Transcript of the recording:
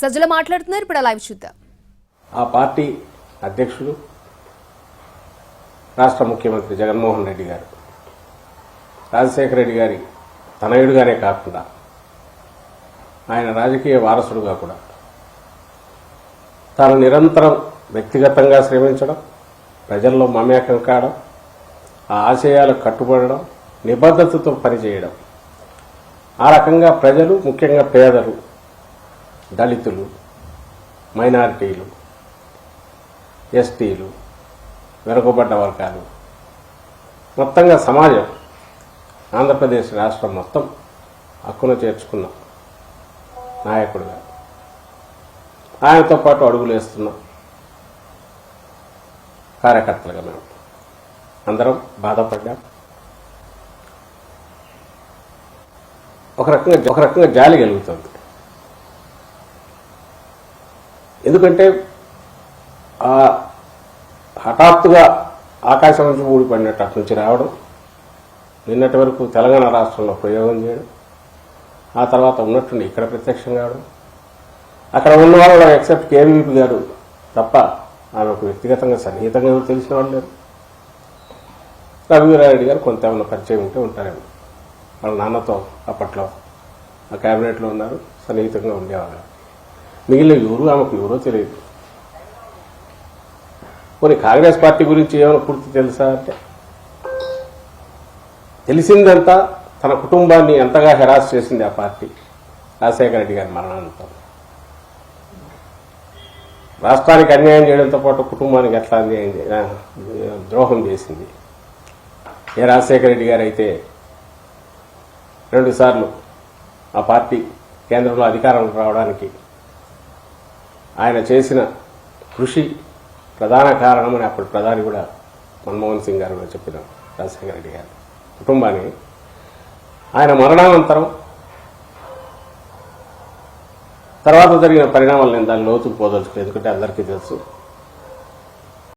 సజ్జల మాట్లాడుతున్నారు. ఇప్పుడు లైవ్ చూద్దాం. ఆ పార్టీ అధ్యక్షుడు రాష్ట్ర ముఖ్యమంత్రి జగన్మోహన్ రెడ్డి గారు. రాజశేఖర రెడ్డి గారి తనయుడుగానే కాకుండా ఆయన రాజకీయ వారసుడుగా కూడా తాను నిరంతరం వ్యక్తిగతంగా శ్రమించడం ప్రజల్లో మమేకం కావడం ఆ ఆశయాలకు కట్టుబడడం నిబద్ధతతో పనిచేయడం. ఆ రకంగా ప్రజలు ముఖ్యంగా పేదలు దళితులు మైనారిటీలు ఎస్టీలు వెనుకబడ్డ వర్గాలు. మొత్తంగా సమాజం ఆంధ్రప్రదేశ్ రాష్ట్రం మొత్తం హక్కున చేర్చుకున్న నాయకుడుగా ఆయనతో పాటు అడుగులు వేస్తున్న కార్యకర్తలుగా మేము అందరం బాధపడ్డాం. ఒక రకంగా ఒక రకంగా జాలి కలుగుతుంది ఎందుకంటే ఆ హఠాత్తుగా ఆకాశం నుంచి ఊడిపడినట్టు అటు నుంచి రావడం నిన్నటి వరకు తెలంగాణ రాష్ట్రంలో ప్రయోగం చేయడం ఆ తర్వాత ఉన్నట్టుండి ఇక్కడ ప్రత్యక్షం కావడం. అక్కడ ఉన్న వాళ్ళు ఎక్సెప్ట్ కేవీపీ గారు తప్ప ఆమెకు వ్యక్తిగతంగా సన్నిహితంగా ఎవరు తెలిసిన వాళ్ళు లేరు. రఘువీరారెడ్డి గారు కొంత ఏమైనా పరిచయం ఉంటే ఉంటారేమో. వాళ్ళ నాన్నతో అప్పట్లో ఆ క్యాబినెట్లో ఉన్నారు సన్నిహితంగా ఉండేవాళ్ళు. మిగిలిన ఎవరు ఆమెకు ఎవరో తెలియదు. కొన్ని కాంగ్రెస్ పార్టీ గురించి ఏమైనా పూర్తి తెలుసా అంటే? తెలిసిందంతా తన కుటుంబాన్ని ఎంతగా హెరాస్ చేసింది ఆ పార్టీ. రాజశేఖర రెడ్డి గారి మరణానంతరం. రాష్ట్రానికి అన్యాయం చేయడంతో పాటు కుటుంబానికి ఎట్లా అన్యాయం ద్రోహం చేసింది. ఏ రాజశేఖర రెడ్డి గారు అయితే రెండుసార్లు ఆ పార్టీ కేంద్రంలో అధికారంలో రావడానికి ఆయన చేసిన కృషి ప్రధాన కారణమని అప్పుడు ప్రధాని కూడా మన్మోహన్ సింగ్ గారు కూడా చెప్పినారు. రాజశేఖర రెడ్డి గారు. కుటుంబాన్ని ఆయన మరణానంతరం తర్వాత జరిగిన పరిణామాలు నేను దాన్ని లోతుకు పోదలుచుకోలేదు. ఎందుకంటే అందరికీ తెలుసు.